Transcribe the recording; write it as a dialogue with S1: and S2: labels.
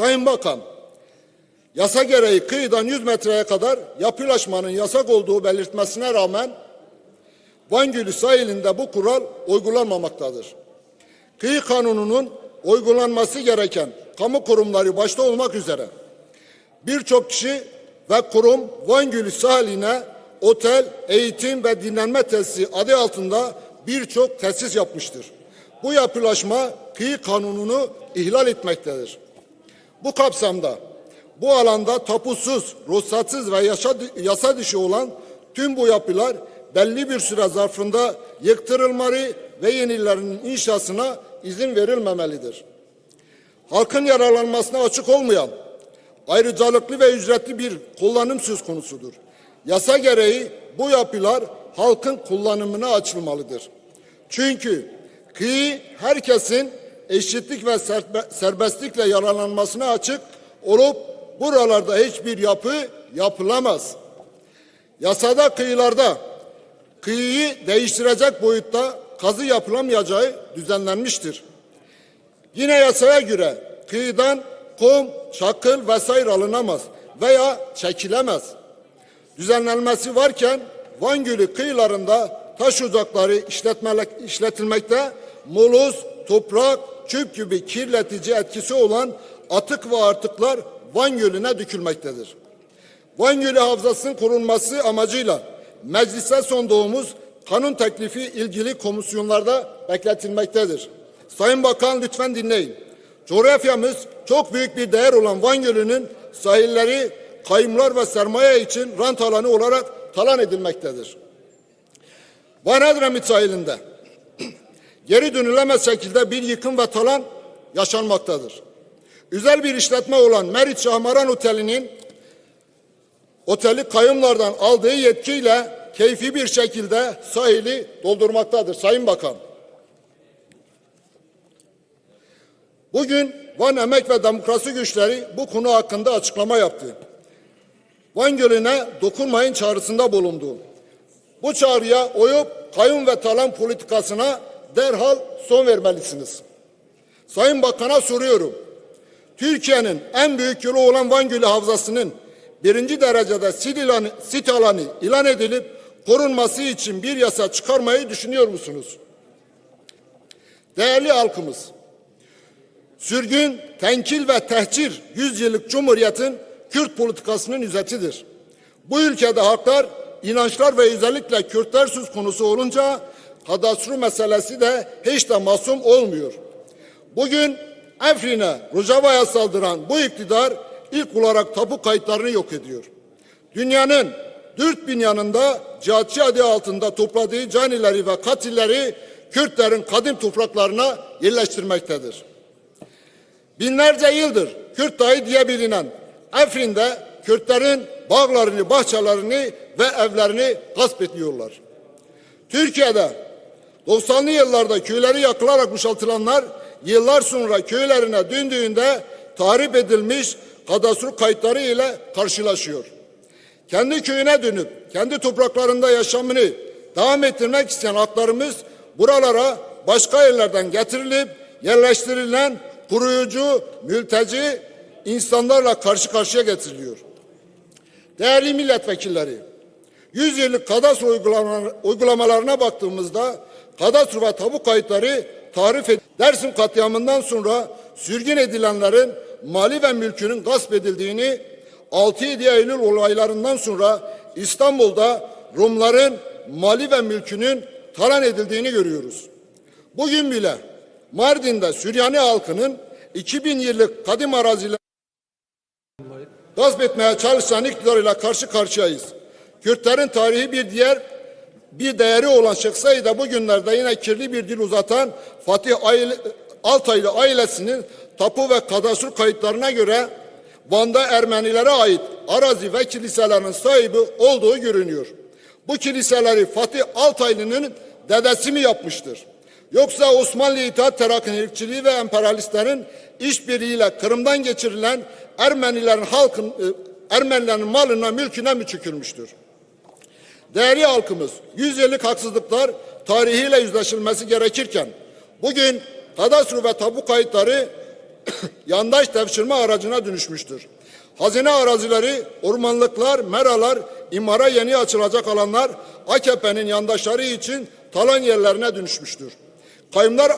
S1: Sayın Bakan, yasa gereği kıyıdan 100 metreye kadar yapılaşmanın yasak olduğu belirtmesine rağmen Van Gölü sahilinde bu kural uygulanmamaktadır. Kıyı kanununun uygulanması gereken kamu kurumları başta olmak üzere birçok kişi ve kurum Van Gölü sahiline otel, eğitim ve dinlenme tesisi adı altında birçok tesis yapmıştır. Bu yapılaşma kıyı kanununu ihlal etmektedir. Bu kapsamda bu alanda tapusuz, ruhsatsız ve yaşa, yasa dışı olan tüm bu yapılar belli bir süre zarfında yıktırılmalı ve yenilerinin inşasına izin verilmemelidir. Halkın yararlanmasına açık olmayan ayrıcalıklı ve ücretli bir kullanım söz konusudur. Yasa gereği bu yapılar halkın kullanımına açılmalıdır. Çünkü kıyı herkesin eşitlik ve serbe- serbestlikle yararlanmasına açık olup buralarda hiçbir yapı yapılamaz. Yasada kıyılarda kıyıyı değiştirecek boyutta kazı yapılamayacağı düzenlenmiştir. Yine yasaya göre kıyıdan kum, çakıl vesaire alınamaz veya çekilemez. Düzenlenmesi varken Van Gölü kıyılarında taş ocakları işletilmekte, moloz, toprak, çöp gibi kirletici etkisi olan atık ve artıklar Van Gölü'ne dökülmektedir. Van Gölü Havzası'nın korunması amacıyla meclise sunduğumuz kanun teklifi ilgili komisyonlarda bekletilmektedir. Sayın Bakan lütfen dinleyin. Coğrafyamız çok büyük bir değer olan Van Gölü'nün sahilleri kayımlar ve sermaye için rant alanı olarak talan edilmektedir. Van Edremit sahilinde geri dönülemez şekilde bir yıkım ve talan yaşanmaktadır. Özel bir işletme olan Meriç Şahmaran Oteli'nin oteli kayımlardan aldığı yetkiyle keyfi bir şekilde sahili doldurmaktadır Sayın Bakan. Bugün Van Emek ve Demokrasi Güçleri bu konu hakkında açıklama yaptı. Van Gölü'ne dokunmayın çağrısında bulundu. Bu çağrıya uyup kayın ve talan politikasına derhal son vermelisiniz. Sayın Bakan'a soruyorum. Türkiye'nin en büyük yolu olan Van Gölü Havzası'nın birinci derecede sit ilanı, sit alanı ilan edilip korunması için bir yasa çıkarmayı düşünüyor musunuz? Değerli halkımız, sürgün, tenkil ve tehcir 100 yıllık Cumhuriyet'in Kürt politikasının üzetidir. Bu ülkede haklar, inançlar ve özellikle Kürtler söz konusu olunca kadastro meselesi de hiç de masum olmuyor. Bugün Afrin'e, Rojava'ya saldıran bu iktidar ilk olarak tapu kayıtlarını yok ediyor. Dünyanın dört bin yanında cihatçı adı altında topladığı canileri ve katilleri Kürtlerin kadim topraklarına yerleştirmektedir. Binlerce yıldır Kürt dağı diye bilinen Afrin'de Kürtlerin bağlarını, bahçelerini ve evlerini gasp ediyorlar. Türkiye'de 90'lı yıllarda köyleri yakılarak boşaltılanlar yıllar sonra köylerine döndüğünde tahrip edilmiş kadastro kayıtları ile karşılaşıyor. Kendi köyüne dönüp kendi topraklarında yaşamını devam ettirmek isteyen haklarımız buralara başka yerlerden getirilip yerleştirilen kuruyucu, mülteci insanlarla karşı karşıya getiriliyor. Değerli milletvekilleri, 100 yıllık kadastro uygulama- uygulamalarına baktığımızda kadastro ve tabu kayıtları tarif ed Dersim katliamından sonra sürgün edilenlerin mali ve mülkünün gasp edildiğini 6-7 Eylül olaylarından sonra İstanbul'da Rumların mali ve mülkünün talan edildiğini görüyoruz. Bugün bile Mardin'de Süryani halkının 2000 yıllık kadim araziler gasp etmeye çalışan iktidarıyla karşı karşıyayız. Kürtlerin tarihi bir diğer bir değeri olan şıksayı da bugünlerde yine kirli bir dil uzatan Fatih aile, Altaylı ailesinin tapu ve kadastro kayıtlarına göre Van'da Ermenilere ait arazi ve kiliselerin sahibi olduğu görünüyor. Bu kiliseleri Fatih Altaylı'nın dedesi mi yapmıştır? Yoksa Osmanlı İttihat Terakkiçiliği ve emperyalistlerin işbirliğiyle Kırım'dan geçirilen Ermenilerin halkın e, Ermenilerin malına mülküne mi çökülmüştür? Değerli halkımız, 100 yıllık haksızlıklar tarihiyle yüzleşilmesi gerekirken bugün kadastro ve tabu kayıtları yandaş devşirme aracına dönüşmüştür. Hazine arazileri, ormanlıklar, meralar, imara yeni açılacak alanlar AKP'nin yandaşları için talan yerlerine dönüşmüştür. Kayımlar